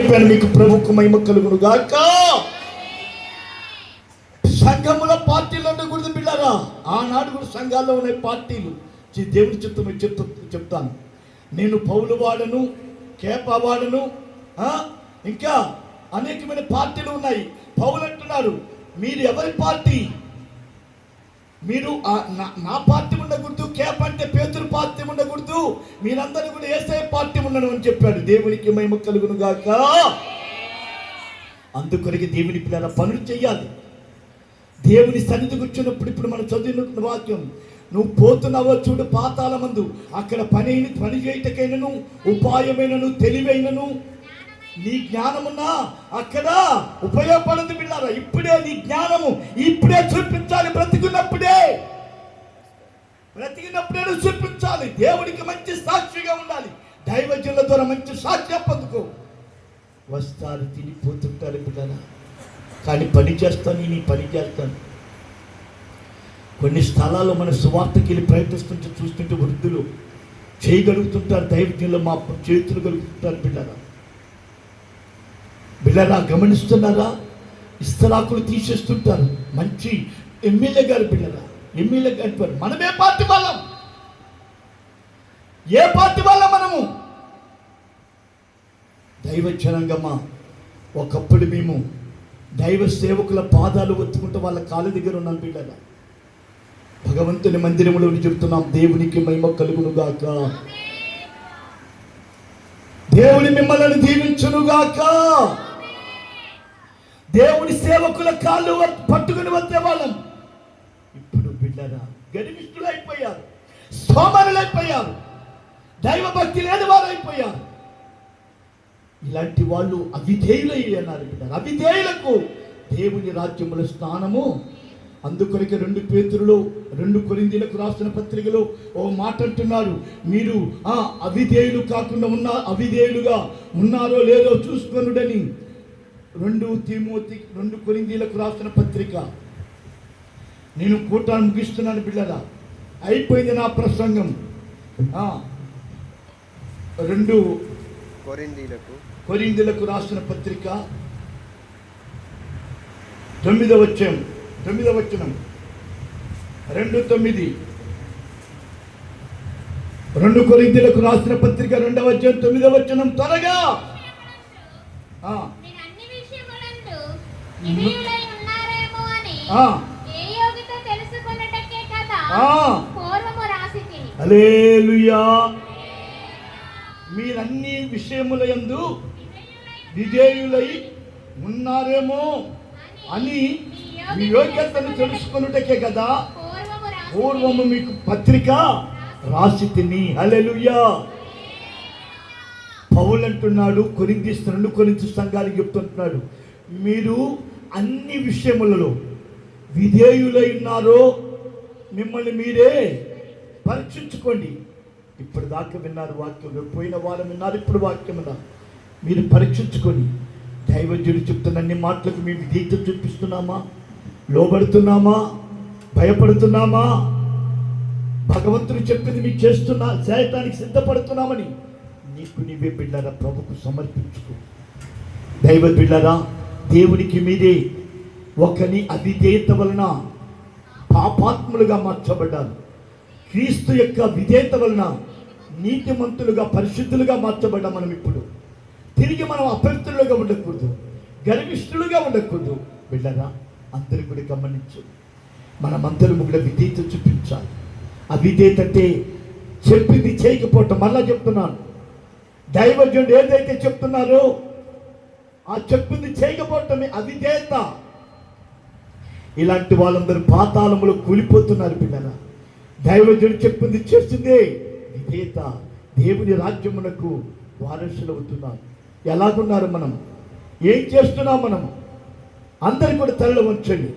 చెప్పాను మీకు ప్రభుకు మహిమ కలుగును గాక. సంఘముల పార్టీలు ఉండకూడదు బిళ్ళరా ఆనాడు కూడా సంఘాల్లో ఉన్నాయి పార్టీలు. చి- దేవుని చిత్తం చెప్తా చెప్తాను. నేను పౌలు వాడను కేప వాడను ఇంకా అనేకమైన పార్టీలు ఉన్నాయి. పౌలు అంటున్నారు మీరు ఎవరి పార్టీ? మీరు నా- నా పార్టీ ఉండకూడదు కేప్ అంటే పేతురు పార్టీ ఉండకూడదు మీరందరూ కూడా ఏసే పార్టీ ఉండను అని చెప్పాడు. దేవునికి మహిమ కలుగును గాక. అందుకొరికి దేవుని పిల్లల పనులు చేయాలి దేవుని సన్నిధి కూర్చున్నప్పుడు ఇప్పుడు మనం చదివిన వాక్యం నువ్వు పోతున్నావో చూడు పాతాల మందు. అక్కడ పని పని చేయటకైనను ఉపాయమైనను తెలివైనను నీ జ్ఞానమున్నా అక్కడ ఉపయోగపడదు బిళ్ళారా? ఇప్పుడే నీ జ్ఞానము ఇప్పుడే చూపించాలి. బ్రతికున్నప్పుడే ఉండాలి. దేవుడికి మంచి సాక్షిగా ఉండాలి. దైవజనుల ద్వారా మంచి సాక్ష్యం పొందుకో. వస్తారు తినిపోతుంటారు పిల్లల కానీ పని చేస్తాను నీ పని చేస్తాను. కొన్ని స్థలాల్లో మన సువార్తకి వెళ్ళి ప్రయత్నిస్తుంటే చూస్తుంటే వృద్ధులు చేయగలుగుతుంటారు దైవజ్ఞంలో మా చేతులు కలుగుతుంటారు బిడ్డరా. బిడ్డరా గమనిస్తున్నారా? ఇస్తలాకులు తీసేస్తుంటారు. మంచి ఎమ్మెల్యే గారు బిడ్డరా. ఎమ్మెల్యే గారి మనమే పార్టీ వాళ్ళం. ఏ పార్టీ వల్ల మనము? దైవ జనంగమా? ఒకప్పుడు మేము దైవ సేవకుల పాదాలు ఒత్తుకుంటూ వాళ్ళ కాళ్ళ దగ్గర ఉన్నాం బిడ్డరా భగవంతుని మందిరంలో చెప్తున్నాం దేవునికి మహిమ కలుగునుగాక. దేవుని మిమ్మల్ని దీవించునుగాక. దేవుని సేవకుల కాళ్ళు పట్టుకుని వచ్చే వాళ్ళం. ఇప్పుడు బిడ్డరా గరిమిష్ఠులైపోయారు సోమరులైపోయారు. దైవ భక్తి లేని వారు అయిపోయారు ఇలాంటి వాళ్ళు అవిధేయులై అన్నారు బిడ్డ అవిధేయులకు దేవుని రాజ్యముల స్థానము. అందుకొరికి రెండు పేతురులో రెండు కొరిందీలకు రాసిన పత్రికలో ఓ మాట అంటున్నారు. మీరు ఆ అవిధేయులు కాకుండా ఉన్న అవిధేయులుగా ఉన్నారో లేదో చూసుకొనుడని. రెండు తిమోతి రెండు కొరిందీలకు రాసిన పత్రిక. నేను కూటాన్ని ముగిస్తున్నాను బిడ్డరా. అయిపోయింది నా ప్రసంగం. రెండు కొరిందీలకు. కొరిందులకు రాసిన పత్రిక తొమ్మిదవ వచ్చం తొమ్మిదవ వచనం. రెండు తొమ్మిది. రెండు కొరిందులకు రాసిన పత్రిక రెండవ వచ్చం తొమ్మిదవ వచనం. త్వరగా! ఆ, మీరన్ని విషయముల యందు విధేయులై ఉన్నారేమో అని మీ యోగ్యతను తెలుసుకొనుటకే కదా పూర్వము మీకు పత్రిక రాసి తిని. హలెలుయా పౌలు అంటున్నాడు కొరిందిస్తున్నాడు రెండు కొరింది సంఘానికి చెప్తుంటున్నాడు మీరు అన్ని విషయములలో విధేయులై ఉన్నారో మిమ్మల్ని మీరే పరీక్షించుకోండి. ఇప్పుడు దాకా విన్నారు వాక్యం పోయిన వారం విన్నారు ఇప్పుడు వాక్యం విన్నారు. మీరు పరీక్షించుకొని దైవజ్ఞుడు చెప్తున్న అన్ని మాటలకు మేము విధేయత చూపిస్తున్నామా? లోబడుతున్నామా? భయపడుతున్నామా? భగవంతుడు చెప్పింది మీకు చేస్తున్నా చేయటానికి సిద్ధపడుతున్నామని నీకు నీవే బిడ్డరా ప్రభుకు సమర్పించుకో. దైవ బిళ్ళరా దేవునికి మీరే ఒకని అవిధేయత వలన పాపాత్ములుగా మార్చబడ్డారు. క్రీస్తు యొక్క విధేయత వలన నీతిమంతులుగా పరిశుద్ధులుగా మార్చబడ్డాం మనం ఇప్పుడు. తిరిగి మనం అపవిత్రులుగా ఉండకూడదు. గర్విష్ఠులుగా ఉండకూడదు. బిడ్డరా అందరూ కూడా గమనించు. మనమందరం కూడా విధేయత చూపించాలి. ఆ విధేయత అంటే చెప్పింది చేయకపోవటం. మళ్ళా చెప్తున్నాను. దైవజనుడు ఏదైతే చెప్తున్నారో ఆ చెప్పింది చేయకపోవటమే అవిధేయత. ఇలాంటి వాళ్ళందరూ పాతాళములు కూలిపోతున్నారు పిల్లల దైవజుడు చెప్పింది చేస్తుంది. విధేయత దేవుని రాజ్యమునకు వారసులు అవుతున్నారు ఎలాగున్నారు మనం? ఏం చేస్తున్నాం మనం? అందరు కూడా తలలో ఉంచండి.